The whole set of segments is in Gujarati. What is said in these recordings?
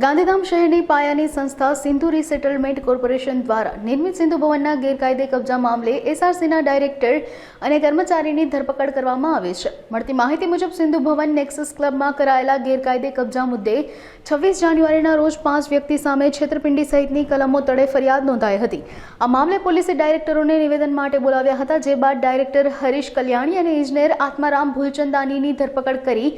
ગાંધીધામ શહેરની પાયાની સંસ્થા સિંધુ રીસેટલમેન્ટ કોર્પોરેશન દ્વારા નિર્મિત સિંધુ ભવનના ગેરકાયદે કબજા મામલે એસઆરસીના ડાયરેક્ટર અને કર્મચારીની ધરપકડ કરવામાં આવી છે. મળતી માહિતી મુજબ સિંધુ ભવન નેક્સસ ક્લબમાં કરાયેલા ગેરકાયદે કબજા મુદ્દે છવ્વીસ જાન્યુઆરીના રોજ પાંચ વ્યક્તિ સામે છેતરપિંડી સહિતની કલમો તળે ફરિયાદ નોંધાઈ હતી. આ મામલે પોલીસે ડાયરેક્ટરોને નિવેદન માટે બોલાવ્યા હતા, જે બાદ ડાયરેક્ટર હરીશ કલ્યાણી અને ઇજનેર આત્મારામ ભૂલચંદાનીની ધરપકડ કરી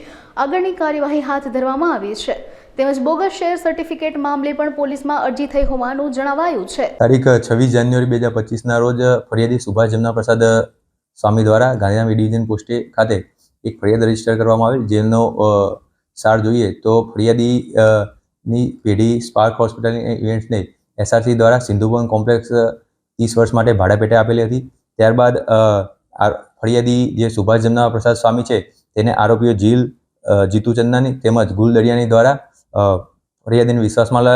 આગળની કાર્યવાહી હાથ ધરવામાં આવી છે. તેમજ બોગસ શેર સર્ટિફિકેટ મામલે પણ પોલીસમાં અરજી થઈ હોવાનું જણાવાયું છે. તારીખ છવ્વીસ જાન્યુઆરી બે હજાર પચીસના રોજ ફરિયાદી સુભાષ જમના પ્રસાદ સ્વામી દ્વારા ગાંધીધામ ડિવિઝન પોસ્ટે ખાતે એક ફરિયાદ રજિસ્ટર કરવામાં આવેલ. જેનો સાર જોઈએ તો ફરિયાદી ની પેઢી સ્પાર્ક હોસ્પિટલ ઇવેન્ટ્સને એસઆરસી દ્વારા સિંધુભવન કોમ્પ્લેક્સ ત્રીસ વર્ષ માટે ભાડા પેટે આપેલી હતી. ત્યારબાદ ફરિયાદી જે સુભાષ જમના પ્રસાદ સ્વામી છે, તેને આરોપીઓ જીલ જીતુ ચંદાની તેમજ ગુલ દરિયાની દ્વારા ફરિયાદીને વિશ્વાસમાં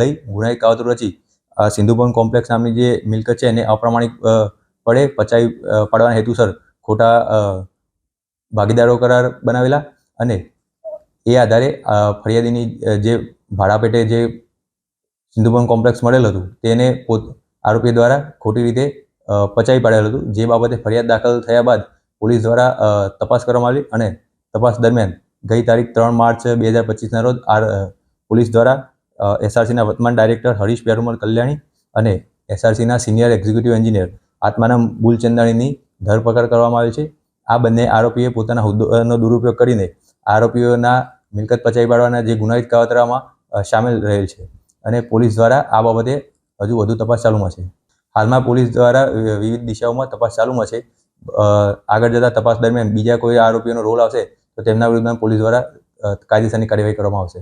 લઈ ગુનાહિત કાવતરું રચી સિંધુભવન કોમ્પ્લેક્સ નામની જે મિલકત છે એને અપ્રમાણિક પડે પચાવી પાડવાના હેતુસર ખોટા ભાગીદારો કરાર બનાવેલા અને એ આધારે ફરિયાદીની જે ભાડા પેટે જે સિંધુભવન કોમ્પ્લેક્સ મળેલ હતું તેને પોત, આરોપી દ્વારા ખોટી રીતે પચાવી પાડેલું હતું. જે બાબતે ફરિયાદ દાખલ થયા બાદ પોલીસ દ્વારા તપાસ કરવામાં આવી અને તપાસ દરમિયાન ગઈ તારીખ ત્રણ માર્ચ બે હજાર પચીસના રોજ આર પોલીસ દ્વારા એસઆરસીના વર્તમાન ડાયરેક્ટર હરીશ પેરુમલ કલ્યાણી અને એસઆરસીના સિનિયર એક્ઝિક્યુટિવ એન્જિનિયર આત્માના બુલચંદાણીની ધરપકડ કરવામાં આવી છે. આ બંને આરોપીએ પોતાના હોદ્દોનો દુરુપયોગ કરીને આરોપીઓના મિલકત પચાવી પાડવાના જે ગુનાહિત કાવતરામાં સામેલ રહેલ છે અને પોલીસ દ્વારા આ બાબતે હજુ વધુ તપાસ ચાલુમાં છે. હાલમાં પોલીસ દ્વારા વિવિધ દિશાઓમાં તપાસ ચાલુમાં છે. આગળ જતા તપાસ દરમિયાન બીજા કોઈ આરોપીઓનો રોલ આવશે તો તેમના વિરુદ્ધમાં પોલીસ દ્વારા કાયદેસરની કાર્યવાહી કરવામાં આવશે.